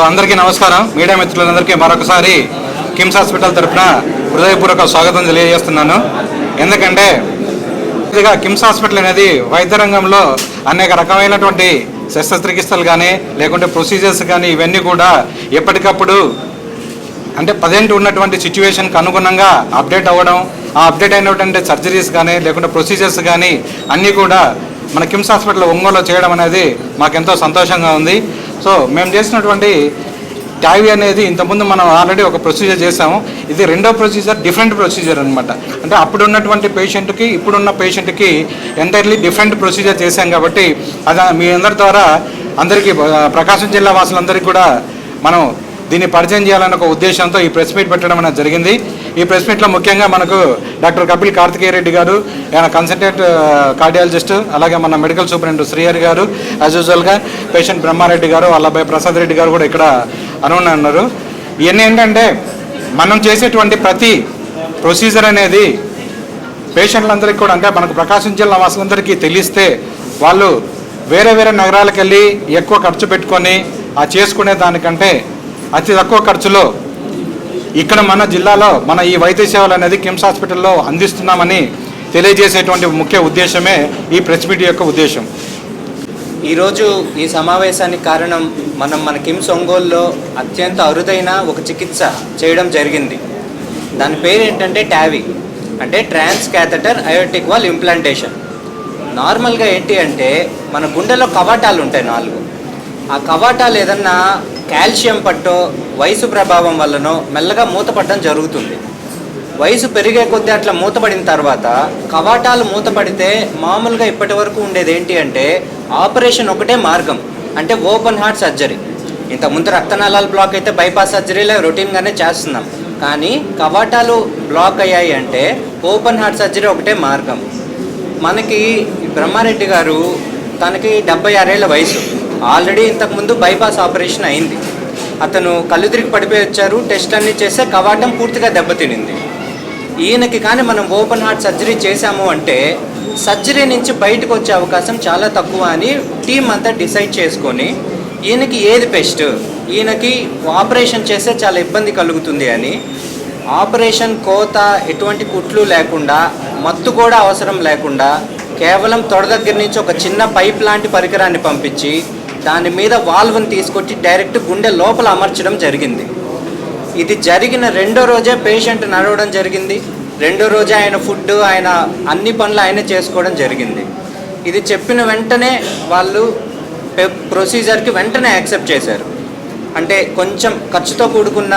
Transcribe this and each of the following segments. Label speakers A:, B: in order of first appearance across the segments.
A: So అందరికీ నమస్కారం. Media మిత్రులందరికీ మరొకసారి కిమ్స్ హాస్పిటల్ తరఫున హృదయపూర్వక స్వాగతం తెలియజేస్తున్నాను. ఎందుకంటే ఇదిగా కిమ్స్ హాస్పిటల్ అనేది వైద్య రంగంలో అనేక రకమైనటువంటి శస్త్రచికిత్సలు కానీ లేకుంటే ప్రొసీజర్స్ కానీ ఇవన్నీ కూడా ఎప్పటికప్పుడు అంటే ప్రజెంట్ ఉన్నటువంటి సిచ్యువేషన్కి అనుగుణంగా అప్డేట్ అవ్వడం ఆ అప్డేట్ అయినటువంటి సర్జరీస్ కానీ లేకుంటే ప్రొసీజర్స్ కానీ అన్నీ కూడా మన కిమ్స్ హాస్పిటల్ ఒంగోలో చేయడం అనేది మాకెంతో సంతోషంగా ఉంది. సో మేము చేసినటువంటి ట్యాగ్ అనేది ఇంతకుముందు మనం ఆల్రెడీ ఒక ప్రొసీజర్ చేసాము ఇది రెండో ప్రొసీజర్ డిఫరెంట్ ప్రొసీజర్ అనమాట అంటే అప్పుడు ఉన్నటువంటి పేషెంట్కి ఇప్పుడున్న పేషెంట్కి ఎంటైర్లీ డిఫరెంట్ ప్రొసీజర్ చేశాం కాబట్టి అది మీ అందరి ద్వారా అందరికీ ప్రకాశం జిల్లా వాసులందరికీ కూడా మనం దీన్ని పరిచయం చేయాలన్న ఒక ఉద్దేశంతో ఈ ప్రెస్ మీట్ పెట్టడం అనేది జరిగింది. ఈ ప్రెస్ మీట్లో ముఖ్యంగా మనకు డాక్టర్ కపిల్ కార్తికేయ రెడ్డి గారు ఆయన కన్సల్టెంట్ కార్డియాలజిస్ట్ అలాగే మన మెడికల్ సూపరింటెండెంట్ శ్రీహరి గారు యాజ్ యూజువల్గా పేషెంట్ బ్రహ్మారెడ్డి గారు వాళ్ళ అబ్బాయి ప్రసాద్ రెడ్డి గారు కూడా ఇక్కడ అనుకుని ఉన్నారు. ఇవన్నీ ఏంటంటే మనం చేసేటువంటి ప్రతి ప్రొసీజర్ అనేది పేషెంట్లందరికీ కూడా అంటే మనకు ప్రకాశం జిల్లా వాసులందరికీ తెలిస్తే వాళ్ళు వేరే వేరే నగరాలకు వెళ్ళి ఎక్కువ ఖర్చు పెట్టుకొని ఆ చేసుకునే దానికంటే అతి తక్కువ ఖర్చులో ఇక్కడ మన జిల్లాలో మన ఈ వైద్య సేవలు అనేది కిమ్స్ హాస్పిటల్లో అందిస్తున్నామని తెలియజేసేటువంటి ముఖ్య ఉద్దేశమే ఈ ప్రెస్ మీట్ యొక్క ఉద్దేశం.
B: ఈరోజు ఈ సమావేశానికి కారణం మనం మన కిమ్స్ ఒంగోలులో అత్యంత అరుదైన ఒక చికిత్స చేయడం జరిగింది. దాని పేరు ఏంటంటే ట్యావి అంటే trans catheter aortic valve implantation. నార్మల్గా ఏంటి అంటే మన గుండెలో కవాటాలు ఉంటాయి నాలుగు. ఆ కవాటాలు ఏదన్నా కాల్షియం పట్టో వయసు ప్రభావం వల్లనో మెల్లగా మూతపడడం జరుగుతుంది. వయసు పెరిగే కొద్దీ అట్లా మూతపడిన తర్వాత కవాటాలు మూతపడితే మామూలుగా ఇప్పటి వరకు ఉండేది ఏంటి అంటే ఆపరేషన్ ఒకటే మార్గం అంటే ఓపెన్ హార్ట్ సర్జరీ. ఇంతకుముందు రక్తనాళాలు బ్లాక్ అయితే బైపాస్ సర్జరీలే రొటీన్గానే చేస్తున్నాం. కానీ కవాటాలు బ్లాక్ అయ్యాయి అంటే ఓపెన్ హార్ట్ సర్జరీ ఒకటే మార్గం. మనకి బ్రహ్మారెడ్డి గారు తనకి డెబ్బై ఆరేళ్ళ వయసు. ఆల్రెడీ ఇంతకుముందు బైపాస్ ఆపరేషన్ అయింది. అతను కళ్ళు తిరిగి పడిపోయి వచ్చారు. టెస్ట్ అన్ని చేస్తే కవాటం పూర్తిగా దెబ్బతినింది. ఈయనకి కానీ మనం ఓపెన్ హార్ట్ సర్జరీ చేశాము అంటే సర్జరీ నుంచి బయటకు వచ్చే అవకాశం చాలా తక్కువ అని టీం అంతా డిసైడ్ చేసుకొని ఈయనకి ఏది బెస్ట్ ఈయనకి ఆపరేషన్ చేస్తే చాలా ఇబ్బంది కలుగుతుంది అని ఆపరేషన్ కోత ఎటువంటి కుట్లు లేకుండా మత్తు కూడా అవసరం లేకుండా కేవలం తొడ దగ్గర నుంచి ఒక చిన్న పైప్ లాంటి పరికరాన్ని పంపించి దాని మీద వాల్వ్ని తీసుకొచ్చి డైరెక్ట్ గుండె లోపల అమర్చడం జరిగింది. ఇది జరిగిన రెండో రోజే పేషెంట్ నడవడం జరిగింది. రెండో రోజే ఆయన ఫుడ్ ఆయన అన్ని పనులు ఆయన చేసుకోవడం జరిగింది. ఇది చెప్పిన వెంటనే వాళ్ళు ప్రొసీజర్కి వెంటనే యాక్సెప్ట్ చేశారు. అంటే కొంచెం ఖర్చుతో కూడుకున్న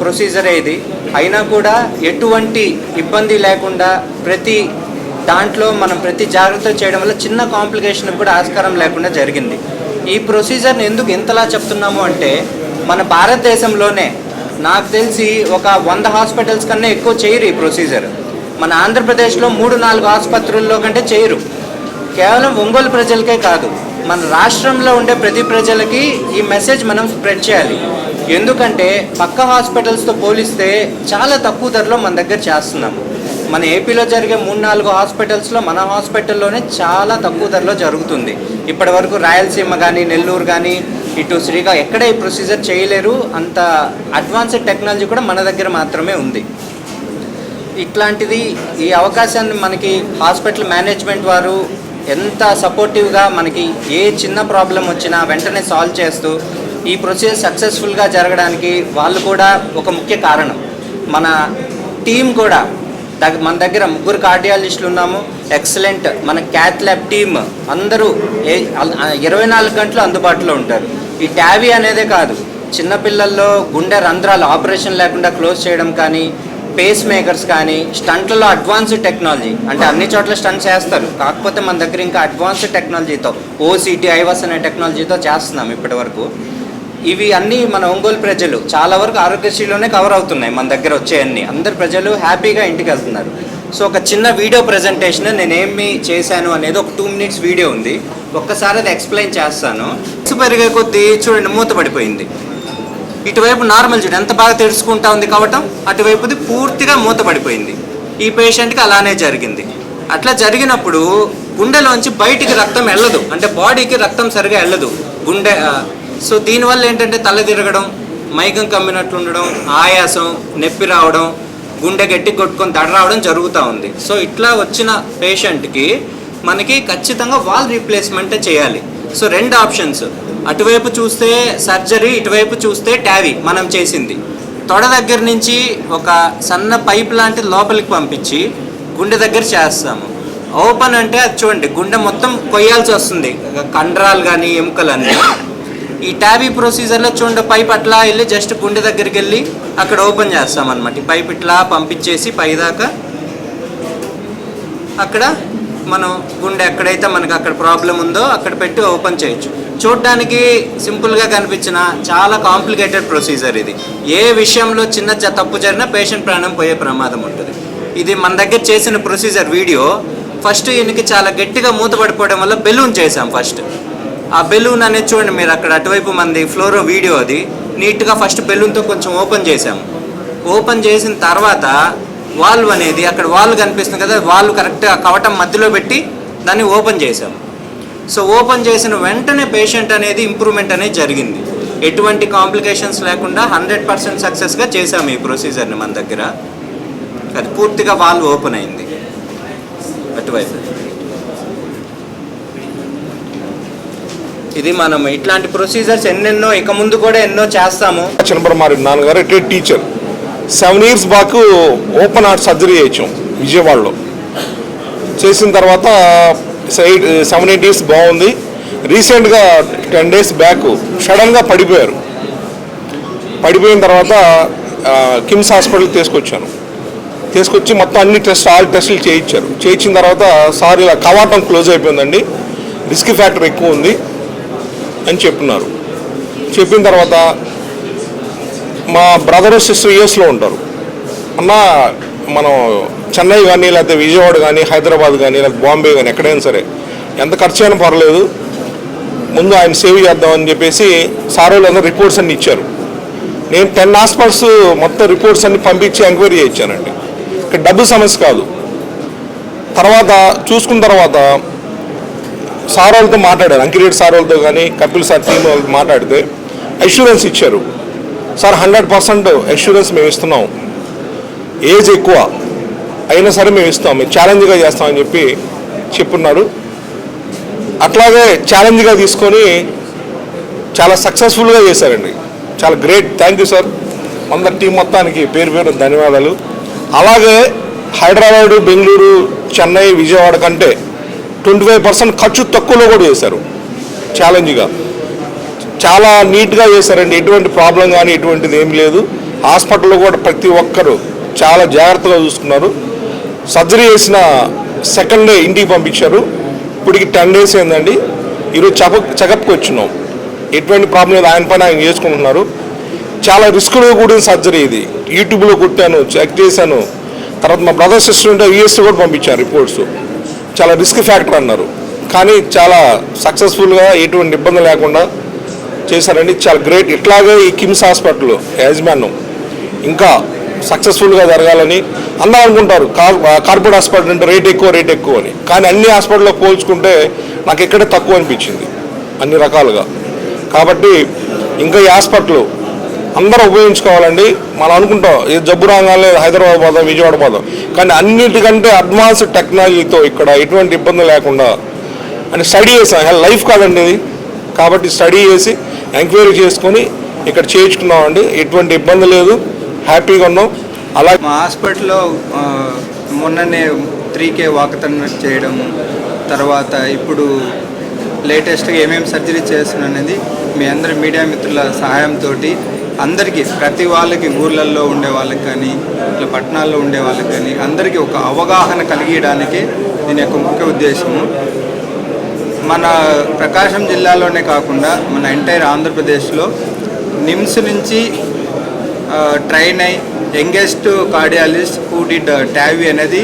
B: ప్రొసీజరే ఇది. అయినా కూడా ఎటువంటి ఇబ్బంది లేకుండా ప్రతి దాంట్లో మనం ప్రతి జాగ్రత్త చేయడం వల్ల చిన్న కాంప్లికేషన్ కూడా ఆస్కారం లేకుండా జరిగింది. ఈ ప్రొసీజర్ని ఎందుకు ఇంతలా చెప్తున్నాము అంటే మన భారతదేశంలోనే నాకు తెలిసి ఒక వంద హాస్పిటల్స్ కన్నా ఎక్కువ చేయరు ఈ ప్రొసీజర్ మన ఆంధ్రప్రదేశ్లో మూడు నాలుగు ఆసుపత్రుల్లో కంటే చేయరు. కేవలం ఒంగోలు ప్రజలకే కాదు మన రాష్ట్రంలో ఉండే ప్రతి ప్రజలకి ఈ మెసేజ్ మనం స్ప్రెడ్ చేయాలి. ఎందుకంటే పక్క హాస్పిటల్స్తో పోలిస్తే చాలా తక్కువ ధరలో మన దగ్గర చేస్తున్నాము. మన ఏపీలో జరిగే మూడు నాలుగు హాస్పిటల్స్లో మన హాస్పిటల్లోనే చాలా తక్కువ ధరలో జరుగుతుంది. ఇప్పటి వరకు రాయలసీమ కానీ నెల్లూరు కానీ ఇటు శ్రీగా ఎక్కడ ఈ ప్రొసీజర్ చేయలేరు. అంత అడ్వాన్స్డ్ టెక్నాలజీ కూడా మన దగ్గర మాత్రమే ఉంది. ఇట్లాంటిది ఈ అవకాశాన్ని మనకి హాస్పిటల్ మేనేజ్మెంట్ వారు ఎంత సపోర్టివ్గా మనకి ఏ చిన్న ప్రాబ్లం వచ్చినా వెంటనే సాల్వ్ చేస్తూ ఈ ప్రొసీజర్ సక్సెస్ఫుల్గా జరగడానికి వాళ్ళు కూడా ఒక ముఖ్య కారణం. మన టీం కూడా దగ్గర మన దగ్గర ముగ్గురు కార్డియాలజిస్టులు ఉన్నాము. ఎక్సలెంట్ మన క్యాత్ ల్యాబ్ టీమ్ అందరూ ఇరవై నాలుగు గంటలు అందుబాటులో ఉంటారు. ఈ ట్యావీ అనేదే కాదు. చిన్నపిల్లల్లో గుండె రంధ్రాలు ఆపరేషన్ లేకుండా క్లోజ్ చేయడం కానీ పేస్ మేకర్స్ కానీ స్టంట్లలో అడ్వాన్స్డ్ టెక్నాలజీ అంటే అన్ని చోట్ల స్టంట్ చేస్తారు. కాకపోతే మన దగ్గర ఇంకా అడ్వాన్స్డ్ టెక్నాలజీతో ఓసీటీ ఐవస్ అనే టెక్నాలజీతో చేస్తున్నాం ఇప్పటి వరకు ఇవి అన్నీ మన ఒంగోలు ప్రజలు. చాలా వరకు ఆరోగ్యశ్రీలోనే కవర్ అవుతున్నాయి మన దగ్గర వచ్చేయన్నీ అందరు ప్రజలు హ్యాపీగా ఇంటికి వెళ్తున్నారు. సో ఒక చిన్న వీడియో ప్రజెంటేషన్ నేను ఏమి చేశాను అనేది ఒక టూ మినిట్స్ వీడియో ఉంది. ఒక్కసారి అది ఎక్స్ప్లెయిన్ చేస్తాను. పెరిగే కొద్దీ చూడండి మూత పడిపోయింది. ఇటువైపు నార్మల్ చూడు ఎంత బాగా తెరుచుకుంటా ఉంది కావటం అటువైపుది పూర్తిగా మూతపడిపోయింది ఈ పేషెంట్కి అలానే జరిగింది. అట్లా జరిగినప్పుడు గుండెలోంచి బయటికి రక్తం వెళ్ళదు. అంటే బాడీకి రక్తం సరిగా వెళ్ళదు. గుండె సో దీనివల్ల ఏంటంటే తల తిరగడం మైకం కమ్మినట్లు ఉండడం ఆయాసం నొప్పి రావడం గుండె గట్టి కొట్టుకొని దడ రావడం జరుగుతూ ఉంది. సో ఇట్లా వచ్చిన పేషెంట్కి మనకి ఖచ్చితంగా వాల్ రీప్లేస్మెంటే చేయాలి. సో రెండు ఆప్షన్స్. అటువైపు చూస్తే సర్జరీ ఇటువైపు చూస్తే ట్యావీ మనం చేసింది. తొడ దగ్గర నుంచి ఒక సన్న పైప్ లాంటి లోపలికి పంపించి గుండె దగ్గర చేస్తాము. ఓపెన్ అంటే అది చూడండి గుండె మొత్తం కొయ్యాల్సి వస్తుంది. కండరాలు కానీ ఎముకలు అన్నీ. ఈ ట్యాబీ ప్రొసీజర్లో చూడండి పైప్ అట్లా వెళ్ళి జస్ట్ గుండె దగ్గరికి వెళ్ళి అక్కడ ఓపెన్ చేస్తాం అనమాట ఈ పైప్ ఇట్లా పంపించేసి పైదాకా అక్కడ మనం గుండె ఎక్కడైతే మనకు అక్కడ ప్రాబ్లం ఉందో అక్కడ పెట్టి ఓపెన్ చేయొచ్చు. చూడడానికి సింపుల్గా కనిపించిన చాలా కాంప్లికేటెడ్ ప్రొసీజర్ ఇది. ఏ విషయంలో చిన్న చ- తప్పు జరిగినా పేషెంట్ ప్రాణం పోయే ప్రమాదం ఉంటుంది. ఇది మన దగ్గర చేసిన ప్రొసీజర్ వీడియో. ఫస్ట్ ఈయనకి చాలా గట్టిగా మూతపడిపోవడం వల్ల బెలూన్ చేసాం ఫస్ట్. ఆ బెలూన్ అనేది చూడండి మీరు అక్కడ అటువైపు మంది ఫ్లోరో వీడియో అది. నీట్గా ఫస్ట్ బెలూన్తో కొంచెం ఓపెన్ చేసాము ఓపెన్ చేసిన తర్వాత వాల్వ్ అనేది అక్కడ వాల్వ్ కనిపిస్తుంది కదా వాల్వ్ కరెక్ట్గా కవటం మధ్యలో పెట్టి దాన్ని ఓపెన్ చేసాము సో ఓపెన్ చేసిన వెంటనే పేషెంట్ అనేది ఇంప్రూవ్మెంట్ అనేది జరిగింది. ఎటువంటి కాంప్లికేషన్స్ లేకుండా హండ్రెడ్ పర్సెంట్ సక్సెస్గా చేసాము ఈ ప్రొసీజర్ని మన దగ్గర. అది పూర్తిగా వాల్వ్ ఓపెన్ అయింది. అటువైపు. ఇది మనం ఇట్లాంటి ప్రొసీజర్స్ ఎన్నెన్నో ఇక ముందు కూడా ఎన్నో చేస్తాము.
C: చిన్నపరమారి నాన్నగారు retired teacher seven years back open heart surgery చేయించాం విజయవాడలో. చేసిన తర్వాత సైడ్ సెవెన్ ఎయిట్ ఇయర్స్ బాగుంది. రీసెంట్గా టెన్ డేస్ బ్యాక్ సడన్గా పడిపోయారు. పడిపోయిన తర్వాత కిమ్స్ హాస్పిటల్ తీసుకొచ్చాను. తీసుకొచ్చి మొత్తం అన్ని టెస్ట్ ఆల్ టెస్టులు చేయించారు. చేయించిన తర్వాత సార్ ఇలా కవాటం క్లోజ్ అయిపోయిందండి. రిస్క్ ఫ్యాక్టర్ ఎక్కువ ఉంది. అని చెప్తున్నారు చెప్పిన తర్వాత మా బ్రదర్ సిస్టర్ యూఎస్లో ఉంటారు. అన్న మనం చెన్నై కానీ లేకపోతే విజయవాడ కానీ హైదరాబాద్ కానీ లేకపోతే బాంబే కానీ ఎక్కడైనా సరే ఎంత ఖర్చు అయినా పర్లేదు ముందు ఆయన సేవ్ చేద్దామని చెప్పేసి సార్ వాళ్ళు రిపోర్ట్స్ అన్ని ఇచ్చారు. నేను టెన్ హాస్పిటల్స్ మొత్తం రిపోర్ట్స్ అన్ని పంపించి ఎంక్వైరీ చేయించానండి. ఇక్కడ డబ్బు సమస్య కాదు. తర్వాత చూసుకున్న తర్వాత సార్ వాళ్ళతో మాట్లాడారు. అంకిరెడ్డి సార్ వాళ్ళతో కానీ కపిల్ సార్ టీం వాళ్ళతో మాట్లాడితే అష్యూరెన్స్ ఇచ్చారు. సార్ హండ్రెడ్ పర్సెంట్ అష్యూరెన్స్ మేము ఇస్తున్నాం. ఏజ్ ఎక్కువ. అయినా సరే మేము ఇస్తాం. మేము ఛాలెంజ్గా చేస్తామని చెప్పి చెప్పున్నారు. అట్లాగే ఛాలెంజ్గా తీసుకొని చాలా సక్సెస్ఫుల్గా చేశారండి. చాలా గ్రేట్ థ్యాంక్ యూ సార్ అందరి టీం మొత్తానికి పేరు పేరు ధన్యవాదాలు. అలాగే హైదరాబాదు బెంగళూరు చెన్నై విజయవాడ కంటే ట్వంటీ ఫైవ్ పర్సెంట్ ఖర్చు తక్కువలో కూడా చేశారు ఛాలెంజ్గా. చాలా నీట్గా చేశారండి ఎటువంటి ప్రాబ్లం కానీ ఎటువంటిది ఏం లేదు. హాస్పిటల్లో కూడా ప్రతి ఒక్కరు చాలా జాగ్రత్తగా చూసుకున్నారు. సర్జరీ చేసిన సెకండ్ డే ఇంటికి పంపించారు. ఇప్పటికి టెన్ డేస్ ఏందండి ఈరోజు చెక చెకప్కి వచ్చినాం. ఎటువంటి ప్రాబ్లం లేదు. ఆయన పని ఆయన చేసుకుంటున్నారు. చాలా రిస్క్లో కూడిన సర్జరీ ఇది. యూట్యూబ్లో కొట్టాను చెక్ చేశాను. తర్వాత మా బ్రదర్ సిస్టర్ ఉంటే యూఎస్ కూడా పంపించారు రిపోర్ట్స్. చాలా రిస్క్ ఫ్యాక్టర్ అన్నారు. కానీ చాలా సక్సెస్ఫుల్గా ఎటువంటి ఇబ్బంది లేకుండా చేశారండి. చాలా గ్రేట్ ఇట్లాగే ఈ కిమ్స్ హాస్పిటల్ యాజమాన్యం ఇంకా సక్సెస్ఫుల్గా జరగాలని అందరూ అనుకుంటారు. కార్ కార్పొరేట్ హాస్పిటల్ అంటే రేట్ ఎక్కువ రేట్ ఎక్కువ అని. కానీ అన్ని హాస్పిటల్లో పోల్చుకుంటే నాకు ఇక్కడే తక్కువ అనిపించింది. అన్ని రకాలుగా. కాబట్టి ఇంకా ఈ హాస్పిటల్ అందరూ ఉపయోగించుకోవాలండి. మనం అనుకుంటాం ఏ జబ్బు రాగానే హైదరాబాద్ పోదాం విజయవాడ పోదాం. కానీ అన్నిటికంటే అడ్వాన్స్ టెక్నాలజీతో ఇక్కడ ఎటువంటి ఇబ్బంది లేకుండా అని స్టడీ చేసాం లైఫ్ కాదండి ఇది. కాబట్టి స్టడీ చేసి ఎంక్వైరీ చేసుకొని ఇక్కడ చేయించుకున్నామండి. ఎటువంటి ఇబ్బంది లేదు. హ్యాపీగా ఉన్నాం. అలా
D: మా హాస్పిటల్లో మొన్ననే త్రీ కే వాకథన్ చేయడం తర్వాత ఇప్పుడు లేటెస్ట్గా ఏమేమి సర్జరీ చేస్తున్నా అనేది మీ అందరి మీడియా మిత్రుల సహాయంతో అందరికీ ప్రతి వాళ్ళకి ఊర్లలో ఉండే వాళ్ళకి కానీ ఇట్లా పట్టణాల్లో ఉండే వాళ్ళకి కానీ అందరికీ ఒక అవగాహన కలిగించడానికి దీని యొక్క ముఖ్య ఉద్దేశము. మన ప్రకాశం జిల్లాలోనే కాకుండా మన ఎంటైర్ ఆంధ్రప్రదేశ్లో నిమ్స్ నుంచి ట్రైన్ అయి youngest cardiologist who did TAVI అనేది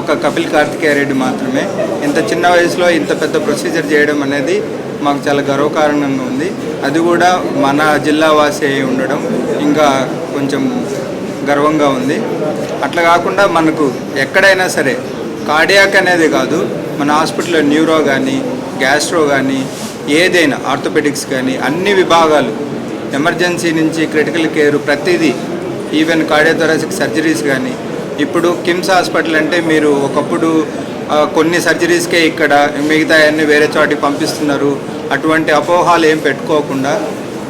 D: ఒక కపిల్ కార్తికేయ రెడ్డి మాత్రమే. ఇంత చిన్న వయసులో ఇంత పెద్ద ప్రొసీజర్ చేయడం అనేది మాకు చాలా గర్వకారణంగా ఉంది. అది కూడా మన జిల్లా వాసి అయి ఉండడం ఇంకా కొంచెం గర్వంగా ఉంది. అట్లా కాకుండా మనకు ఎక్కడైనా సరే కార్డియాక్ అనేది కాదు మన హాస్పిటల్లో న్యూరో కానీ గ్యాస్ట్రో కానీ ఏదైనా ఆర్థోపెటిక్స్ కానీ అన్ని విభాగాలు ఎమర్జెన్సీ నుంచి క్రిటికల్ కేర్ ప్రతిదీ ఈవెన్ కార్డియోథొరాసిక్ సర్జరీస్ కానీ ఇప్పుడు కిమ్స్ హాస్పిటల్ అంటే మీరు ఒకప్పుడు కొన్ని సర్జరీస్కే ఇక్కడ మిగతా అన్ని వేరే చోటికి పంపిస్తున్నారు. అటువంటి అపోహాలు ఏం పెట్టుకోకుండా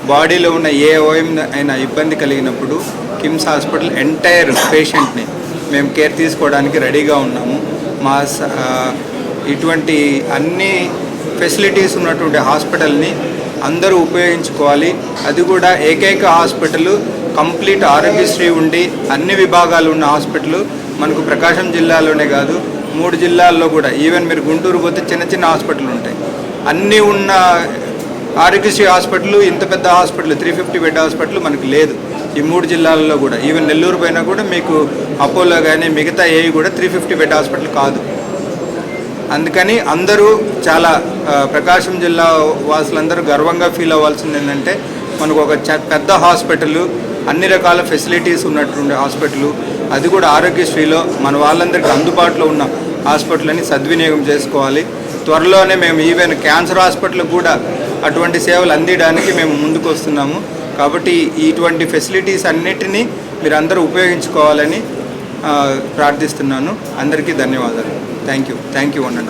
D: బాడీలో ఉన్న ఏ ఓఎం అయినా ఇబ్బంది కలిగినప్పుడు కిమ్స్ హాస్పిటల్ ఎంటైర్ పేషెంట్ని మేము కేర్ తీసుకోవడానికి రెడీగా ఉన్నాము. మా స- ఇటువంటి అన్ని ఫెసిలిటీస్ ఉన్నటువంటి హాస్పిటల్ని అందరూ ఉపయోగించుకోవాలి. అది కూడా ఏకైక హాస్పిటల్ కంప్లీట్ ఆరోగ్యశ్రీ ఉండి అన్ని విభాగాలు ఉన్న హాస్పిటల్ మనకు ప్రకాశం జిల్లాలోనే కాదు మూడు జిల్లాల్లో కూడా ఈవెన్ మీరు గుంటూరు పోతే చిన్న చిన్న హాస్పిటల్ ఉంటాయి. అన్నీ ఉన్న ఆరోగ్యశ్రీ హాస్పిటల్ ఇంత పెద్ద hospital three fifty bed hospital మనకు లేదు. ఈ మూడు జిల్లాల్లో కూడా ఈవెన్ నెల్లూరు పైన కూడా మీకు అపోలో కానీ మిగతా ఏవి కూడా త్రీ ఫిఫ్టీ బెడ్ హాస్పిటల్ కాదు. అందుకని అందరూ చాలా ప్రకాశం జిల్లా వాసులందరూ గర్వంగా ఫీల్ అవ్వాల్సింది ఏంటంటే మనకు ఒక చ- పెద్ద హాస్పిటల్ అన్ని రకాల ఫెసిలిటీస్ ఉన్నటువంటి హాస్పిటల్ అది కూడా ఆరోగ్యశ్రీలో మన వాళ్ళందరికీ అందుబాటులో ఉన్న హాస్పిటల్ని సద్వినియోగం చేసుకోవాలి. త్వరలోనే మేము ఈవెన్ క్యాన్సర్ హాస్పిటల్ కూడా అటువంటి సేవలు అందించడానికి మేము ముందుకు వస్తున్నాము. కాబట్టి ఇటువంటి ఫెసిలిటీస్ అన్నిటినీ మీరు అందరూ ఉపయోగించుకోవాలని ప్రార్థిస్తున్నాను. అందరికీ ధన్యవాదాలు. Thank you thank you one